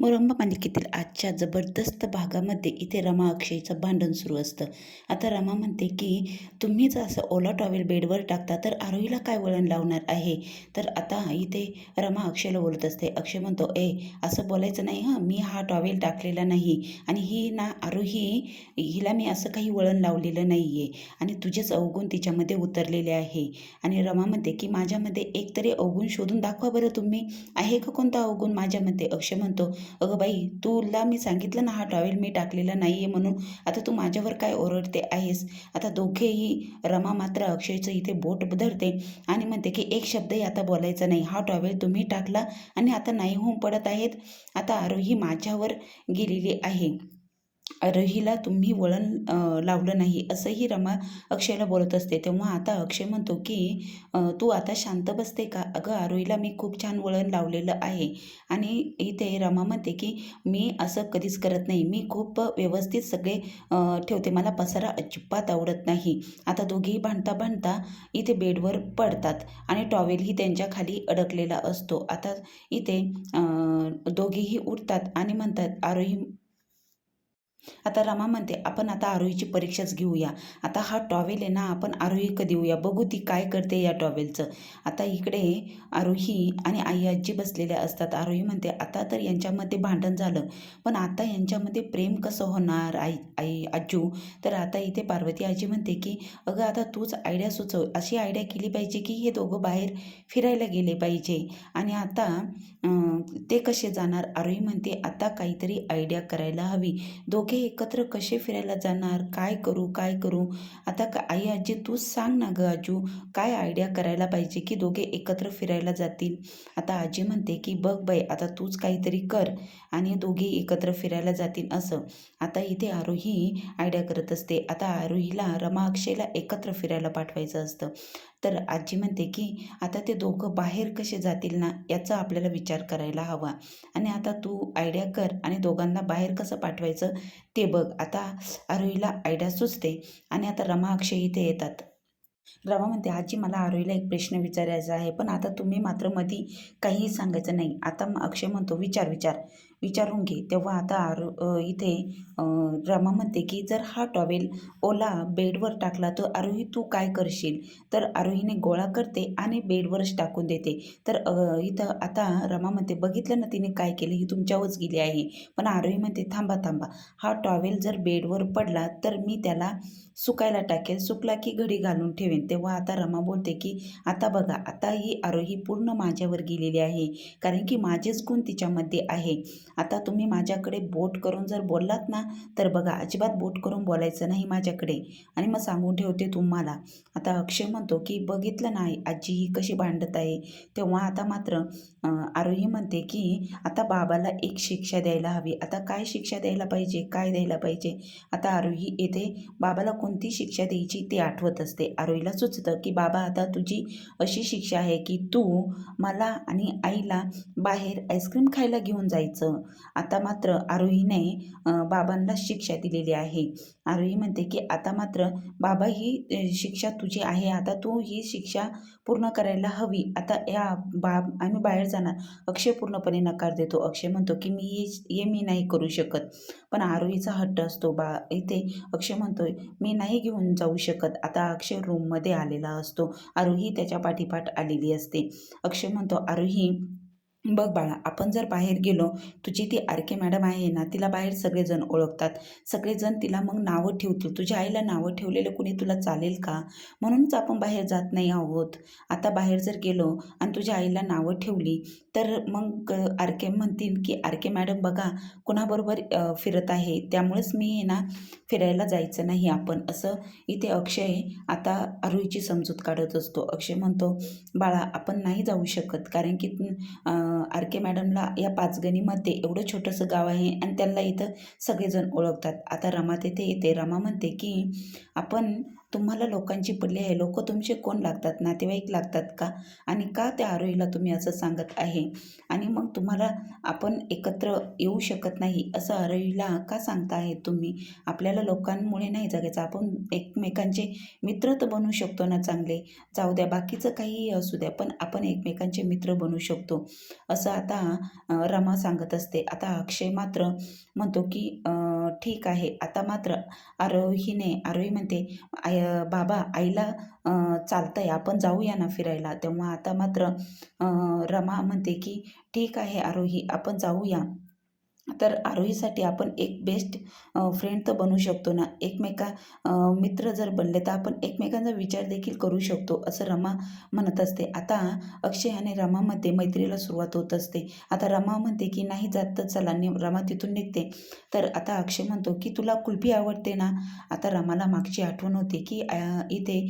मुरंबा मालिकेतील आजच्या जबरदस्त भागामध्ये इथे रमा अक्षयचं भांडण सुरू असतं. आता रमा म्हणते की तुम्ही जर असं ओला टॉवेल बेडवर टाकता तर आरोहीला काय वळण लावणार आहे? तर आता इथे रमा अक्षयला बोलत असते. अक्षय म्हणतो ए असं बोलायचं नाही हां. मी हा टॉवेल टाकलेला नाही आणि ही ना आरोही हिला मी असं काही वळण लावलेलं नाही आहे आणि तुझेच अवगुण तिच्यामध्ये उतरलेले आहे. आणि रमा म्हणते की माझ्यामध्ये एक तरी अवगुण शोधून दाखवा बरं. तुम्ही आहे का कोणता अवगुण माझ्यामध्ये? अक्षय म्हणतो अगं बाई तुला मी सांगितलं ना हा टॉवेल मी टाकलेला नाही आहे म्हणून. आता तू माझ्यावर काय ओरडते आहेस? आता दोघेही रमा मात्र अक्षयचं इथे बोट धरते आणि म्हणते की एक शब्दही आता बोलायचा नाही. हा टॉवेल तुम्ही टाकला आणि आता नाही होऊन पडत आहेत. आता आरोही माझ्यावर गेलेली आहे. रहीला तुम्ही वळण लावलं नाही असंही रमा अक्षयला बोलत असते. तेव्हा आता अक्षय म्हणतो की तू आता शांत बसते का? अगं आरोहीला मी खूप छान वळण लावलेलं आहे. आणि इथे रमा म्हणते की मी असं कधीच करत नाही. मी खूप व्यवस्थित सगळे ठेवते. मला पसारा अजिबात आवडत नाही. आता दोघेही भांडता भांडता इथे बेडवर पडतात आणि टॉवेलही त्यांच्या खाली अडकलेला असतो. आता इथे दोघेही उठतात आणि म्हणतात आरोही आता रमा म्हणते आपण आता आरोहीची परीक्षाच घेऊया. आता हा टॉवेल आहे ना आपण आरोहीक देऊया बघू ती काय करते या टॉवेलचं. आता इकडे आरोही आणि आई आजी बसलेल्या असतात. आरोही म्हणते आता तर यांच्यामध्ये भांडण झालं पण आता यांच्यामध्ये प्रेम कसं होणार आई आई आजू? तर आता इथे पार्वती आजी म्हणते की अगं आता तूच आयडिया सुचव. अशी आयडिया केली पाहिजे की हे दोघं बाहेर फिरायला गेले पाहिजे. आणि आता ते कसे जाणार? आरोही म्हणते आता काहीतरी आयडिया करायला हवी. दोघे एकत्र कसे फिरायला जाणार? काय करू? काय करू? आता का आई आजी तूच सांग ना गं आजू. काय आयडिया करायला पाहिजे की दोघे एकत्र फिरायला जातील? आता आजी म्हणते की बघ बाई आता तूच काहीतरी कर आणि दोघे एकत्र फिरायला जातील असं. आता इथे आरोही आयडिया करत असते. आता आरोहीला रमा अक्षयला एकत्र फिरायला पाठवायचं असतं. तर आजी म्हणते की आता ते दोघं बाहेर कसे जातील ना याचा आपल्याला विचार करायला हवा. आणि आता तू आयडिया कर आणि दोघांना बाहेर कसं पाठवायचं ते बघ. आता आरोहीला आयडिया सुचते आणि आता रमा अक्षय इथे येतात. रमा म्हणते आजी मला आरोहीला एक प्रश्न विचारायचा आहे पण आता तुम्ही मात्र मधी काहीही सांगायचं नाही. आता मग अक्षय म्हणतो विचार विचार. विचारून घे. तेव्हा आता आरो इथे रमा म्हणते की जर हा टॉवेल ओला बेडवर टाकला तर आरोही तू काय करशील? तर आरोहीने गोळा करते आणि बेडवरच टाकून देते. तर इथं आता रमा म्हणते बघितलं ना तिने काय केलं? ही तुमच्यावरच गेली आहे. पण आरोही म्हणते थांबा थांबा. हा टॉवेल जर बेडवर पडला तर मी त्याला सुकायला टाकेल. सुकला की घडी घालून ठेवेन. तेव्हा आता रमा बोलते की आता बघा आता ही आरोही पूर्ण माझ्यावर गेलेली आहे. कारण की माझेच गुण तिच्यामध्ये आहे. आता तुम्ही माझ्याकडे बोट करून जर बोललात ना तर बघा अजिबात बोट करून बोलायचं नाही माझ्याकडे. आणि मग सांगून ठेवते तुम्हाला. आता अक्षय म्हणतो की बघितलं नाही आजी ही कशी भांडत आहे? तेव्हा आता मात्र आरोही म्हणते की आता बाबाला एक शिक्षा द्यायला हवी. आता काय शिक्षा द्यायला पाहिजे? काय द्यायला पाहिजे? आता आरोही येथे बाबाला कोणती शिक्षा द्यायची ते आठवत असते. आरोहीला सुचतं की बाबा आता तुझी अशी शिक्षा आहे की तू मला आणि आईला बाहेर आईस्क्रीम खायला घेऊन जायचं. आता मात्र आरोहीने बाबांना शिक्षा दिलेली आहे. आरोही म्हणते की आता मात्र बाबा ही शिक्षा तुझी आहे. आता तू ही शिक्षा पूर्ण करायला हवी. आता या बाब आम्ही बाहेर जाणार. अक्षय पूर्णपणे नकार देतो. अक्षय म्हणतो की मी हे मी नाही करू शकत. पण आरोहीचा हट्ट असतो. बा इथे अक्षय म्हणतोय मी नाही घेऊन जाऊ शकत. आता अक्षय रूममध्ये आलेला असतो. आरोही त्याच्या पाठीपाठ आलेली असते. अक्षय म्हणतो आरोही बघ बाळा आपण जर बाहेर गेलो तुझी ती आर के मॅडम आहे ना तिला बाहेर सगळेजण ओळखतात. सगळेजण तिला मग नावं ठेवतील. तुझ्या आईला नावं ठेवलेलं कुणी तुला चालेल का? म्हणूनच आपण बाहेर जात नाही आहोत. आता बाहेर जर गेलो आणि तुझ्या आईला नावं ठेवली तर मग आर के म्हणतील की आर के मॅडम बघा कुणाबरोबर फिरत आहे? त्यामुळेच मी हे ना फिरायला जायचं नाही आपण. असं इथे अक्षय आता आरोहीची समजूत काढत असतो. अक्षय म्हणतो बाळा आपण नाही जाऊ शकत कारण की आर के मॅडमला या पाचगणीमध्ये एवढं छोटंसं गाव आहे आणि त्यांना इथं सगळेजण ओळखतात. आता रमा तेथे येते. रमा म्हणते की आपण तुम्हाला लोकांची पडली आहे. लोक तुमचे कोण लागतात? नातेवाईक लागतात का? आणि का त्या आरोहीला तुम्ही असं सांगत आहे? आणि मग तुम्हाला आपण एकत्र येऊ शकत नाही असं आरोहीला का सांगता आहे तुम्ही? आपल्याला लोकांमुळे नाही जगायचं. आपण एकमेकांचे मित्र तर बनू शकतो ना चांगले. जाऊ द्या बाकीचं काहीही असू द्या पण आपण एकमेकांचे मित्र बनू शकतो. असं आता रमा सांगत असते. आता अक्षय मात्र म्हणतो की ठीक आहे. आता मात्र आरोहीने आरोही म्हणते आय बाबा आईला चालतं आहे आपण जाऊया ना फिरायला. तेव्हा आता मात्र रमा म्हणते की ठीक आहे आरोही आपण जाऊया. तर आरोहीसाठी आपण एक बेस्ट फ्रेंड तर बनू शकतो ना. एकमेका मित्र जर बनले तर आपण एकमेकांचा विचार देखील करू शकतो असं रमा म्हणत असते. आता अक्षय आणि रमामध्ये मैत्रीला सुरुवात होत असते. आता रमा म्हणते की नाही जात तर चला नि रमा तिथून निघते. तर आता अक्षय म्हणतो की तुला कुल्फी आवडते ना? आता रमाला मागची आठवण होते की इथे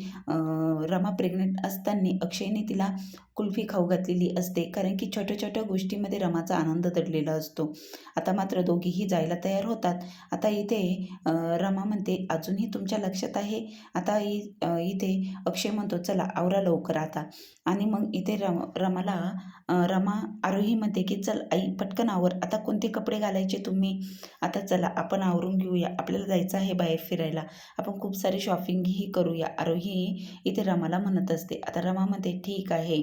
रमा प्रेग्नेंट असताना अक्षयने तिला कुल्फी खाऊ घातलेली असते कारण की छोट्या छोट्या गोष्टीमध्ये रमाचा आनंद दडलेला असतो. आता मात्र दोघीही जायला तयार होतात. आता इथे रमा म्हणते अजूनही तुमच्या लक्षात आहे? आता इ इथे अक्षय म्हणतो चला आवरा लवकर आता. आणि मग इथे रम रमाला रमा आरोही म्हणते की चल आई पटकन आवर. आता कोणते कपडे घालायचे तुम्ही? आता चला आपण आवरून घेऊया. आपल्याला जायचं आहे बाहेर फिरायला. आपण खूप सारी शॉपिंगही करूया. आरोही इथे रमाला म्हणत असते. आता रमा म्हणते ठीक आहे.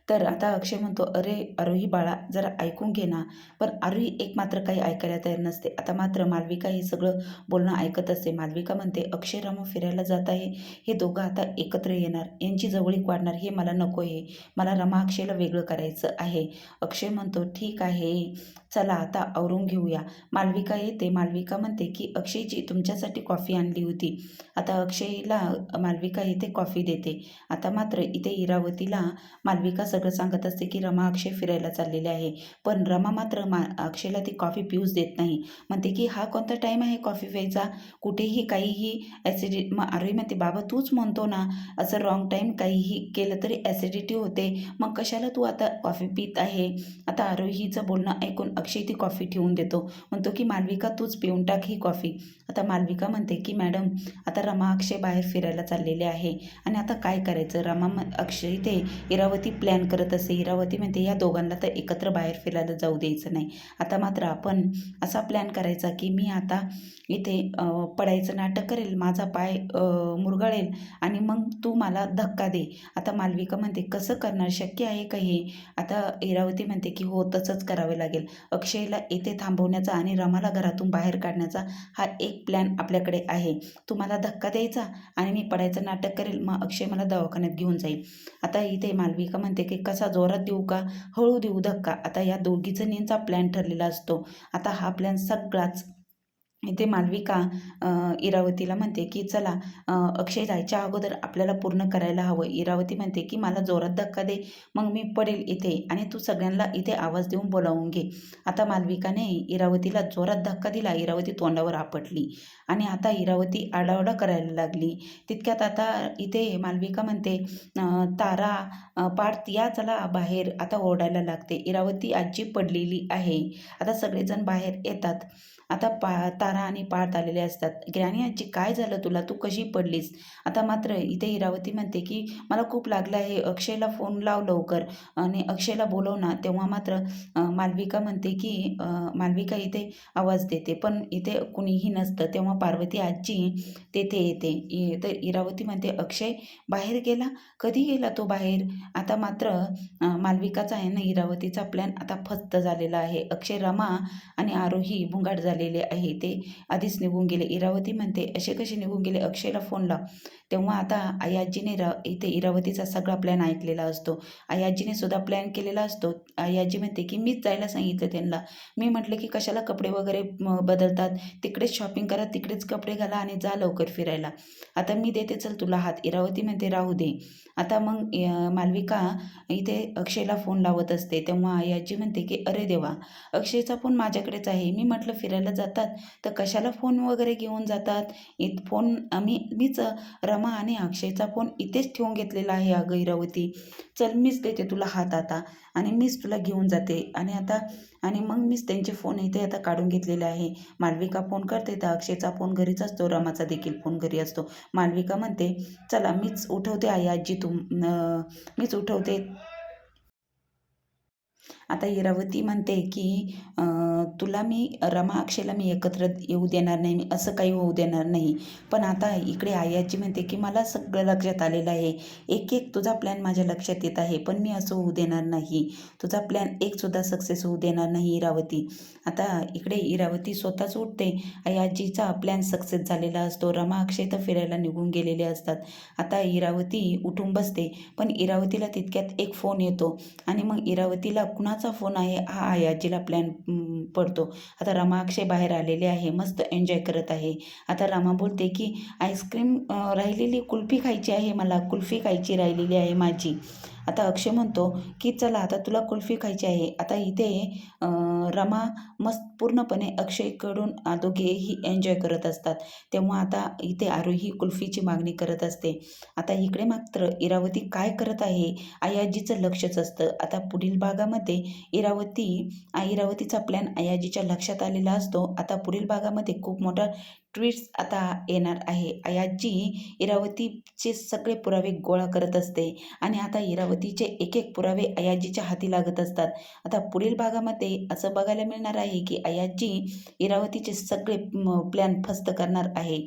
तर आता अक्षय म्हणतो अरे आरोही बाळा जरा ऐकून घे ना. पण आरोही एक मात्र काही ऐकायला तयार नसते. आता मात्र मालविका हे सगळं बोलणं ऐकत असते. मालविका म्हणते अक्षय रमा फिरायला जात आहे. हे दोघं आता एकत्र येणार. यांची जवळीक वाढणार. हे मला नको आहे. मला रमा अक्षयला वेगळं करायचं आहे. अक्षय म्हणतो ठीक आहे. चला आता आवरून घेऊया. मालविका येते. मालविका म्हणते की अक्षयची तुमच्यासाठी कॉफी आणली होती. आता अक्षयला मालविका येते कॉफी देते. आता मात्र इथे इरावतीला मालविका सगळं सांगत असते की रमा अक्षय फिरायला चाललेले आहे. पण रमा मात्र मा अक्षयला ती कॉफी पिऊच देत नाही. म्हणते की हा कोणता टाईम आहे कॉफी प्यायचा? कुठेही काहीही ॲसिडि मग आरोही म्हणते बाबा तूच म्हणतो ना असं रॉंग टाईम काहीही केलं तरी ॲसिडिटी होते. मग कशाला तू आता कॉफी पित आहे? आता आरोहीचं बोलणं ऐकून अक्षय ती कॉफी ठेवून देतो. म्हणतो की मालविका तूच पिऊन टाक ही कॉफी आता मालविका म्हणते की मॅडम आता रमा अक्षय बाहेर फिरायला चाललेले आहे. आणि आता काय करायचं? रमा म अक्षय ते इरावती प्लॅन करत असे इरावती म्हणते या दोघांना तर एकत्र बाहेर फिरायला जाऊ द्यायचं नाही. आता मात्र आपण असा प्लॅन करायचा की मी आता इथे पडायचं नाटक करेल माझा पाय मुरगळेल आणि मग तू मला धक्का दे. आता मालविका म्हणते कसं करणार? शक्य आहे का हे? आता इरावती म्हणते की हो तसंच करावे लागेल. अक्षयला येथे थांबवण्याचा आणि रमाला घरातून बाहेर काढण्याचा हा एक प्लॅन आपल्याकडे आहे. तू मला धक्का द्यायचा आणि मी पडायचं नाटक करेल मग अक्षय मला दवाखान्यात घेऊन जाईल. आता इथे मालविका म्हणते की कसा जोरात देऊ का हळू देऊ धक्का. आता या दोघीजणींचा प्लॅन ठरलेला असतो. आता हा प्लॅन सगळाच इथे मालविका इरावतीला म्हणते की चला अक्षय जायच्या अगोदर आपल्याला पूर्ण करायला हवं. इरावती म्हणते की मला जोरात धक्का दे मग मी पडेल इथे आणि तू सगळ्यांना इथे आवाज देऊन बोलावून घे. आता मालविकाने इरावतीला जोरात धक्का दिला इरावती तोंडावर आपटली आणि आता इरावती आडावडा करायला लागली. तितक्यात आता इथे मालविका म्हणते तारा पार्थ या चला बाहेर आता ओरडायला लागते. इरावती आजी पडलेली आहे. आता सगळेजण बाहेर येतात. आता पा तारा आणि पाळत आलेले असतात. ग्रॅनी आजी काय झालं तुला? तू कशी पडलीस? आता मात्र इथे इरावती म्हणते की मला खूप लागलं आहे. अक्षयला फोन लाव लवकर. आणि अक्षयला बोलव ना तेव्हा मात्र मालविका म्हणते की मालविका इथे आवाज देते. पण इथे कुणीही नसतं. तेव्हा पार्वती आजी तेथे येते. इ- तर इरावती म्हणते अक्षय बाहेर गेला? कधी गेला तो बाहेर? आता मात्र मालविकाचा आहे ना इरावतीचा प्लॅन आता फस्त झालेला आहे. अक्षय रमा आणि आरोही भुंगाट झालेले आहे. ते आधीच निघून गेले. इरावती म्हणते असे कसे निघून गेले? अक्षयला फोन लाव. तेव्हा आता आई र रा इथे इरावतीचा सगळा प्लॅन ऐकलेला असतो. आई सुद्धा प्लॅन केलेला असतो. आई आजी म्हणते की मीच जायला सांगितलं त्यांना. मी म्हटलं की कशाला कपडे वगैरे बदलतात? तिकडेच शॉपिंग करा तिकडेच कपडे घाला आणि जा लवकर फिरायला. आता मी देते चल तुला हात. इरावती म्हणते राहू दे. आता मग मालविका इथे अक्षयला फोन लावत असते. तेव्हा आई म्हणते की अरे देवा अक्षयचा फोन माझ्याकडेच आहे. मी म्हटलं फिरायला जातात? तर कशाला फोन वगैरे घेऊन जातात? इत फोन आम्ही मीच रमा आणि अक्षयचा फोन इथेच ठेवून घेतलेला आहे अगं इरावती. चल मीच देते तुला हात आता. आणि मीच तुला घेऊन जाते. आणि आता आणि मग मीच त्यांचे फोन इथे आता काढून घेतलेले आहे. मालविका फोन करते तर अक्षयचा फोन घरीच असतो. रमाचा देखील फोन घरी असतो. मालविका म्हणते चला मीच उठवते आई आजी तुम मीच उठवते. आता इरावती म्हणते की तुला मी रमा अक्षयला मी एकत्र येऊ देणार नाही मी असं काही होऊ देणार नाही. पण आता इकडे आयाची म्हणते की मला सगळं लक्षात आलेलं आहे. एक एक तुझा प्लॅन माझ्या लक्षात येत आहे पण मी असं होऊ देणार नाही. तुझा प्लॅन एकसुद्धा सक्सेस होऊ देणार नाही इरावती. आता इकडे इरावती स्वतःच उठते. आयाजीचा प्लॅन सक्सेस झालेला असतो. रमा अक्षय तर फिरायला निघून गेलेले असतात. आता इरावती उठून बसते पण इरावतीला तितक्यात एक फोन येतो. आणि मग इरावतीला कुणाचा फोन आहे? हा आयाजीला प्लॅन पडतो. आता रमा अक्षय बाहेर आलेले आहे मस्त एन्जॉय करत आहे. आता रमा बोलते की आईस्क्रीम राहिलेली कुल्फी खायची आहे मला कुल्फी खायची राहिलेली आहे माझी. आता अक्षय म्हणतो की चला आता तुला कुल्फी खायची आहे. आता इथे रमा मस्त पूर्णपणे अक्षयकडून दोघेही एन्जॉय करत असतात. तेव्हा आता इथे आरोही कुल्फीची मागणी करत असते. आता इकडे मात्र इरावती काय करत आहे आयाजीचं लक्षच असतं. आता पुढील भागामध्ये इरावती इरावतीचा प्लॅन आयाजीच्या लक्षात आलेला असतो. आता पुढील भागामध्ये खूप मोठा ट्विट्स आता येणार आहे. आयाजी इरावतीचे सगळे पुरावे गोळा करत असते आणि आता इरावतीचे एक एक पुरावे अयाजीच्या हाती लागत असतात. आता पुढील भागामध्ये असं बघायला मिळणार आहे की अयाजी इरावतीचे सगळे प्लॅन फस्त करणार आहे.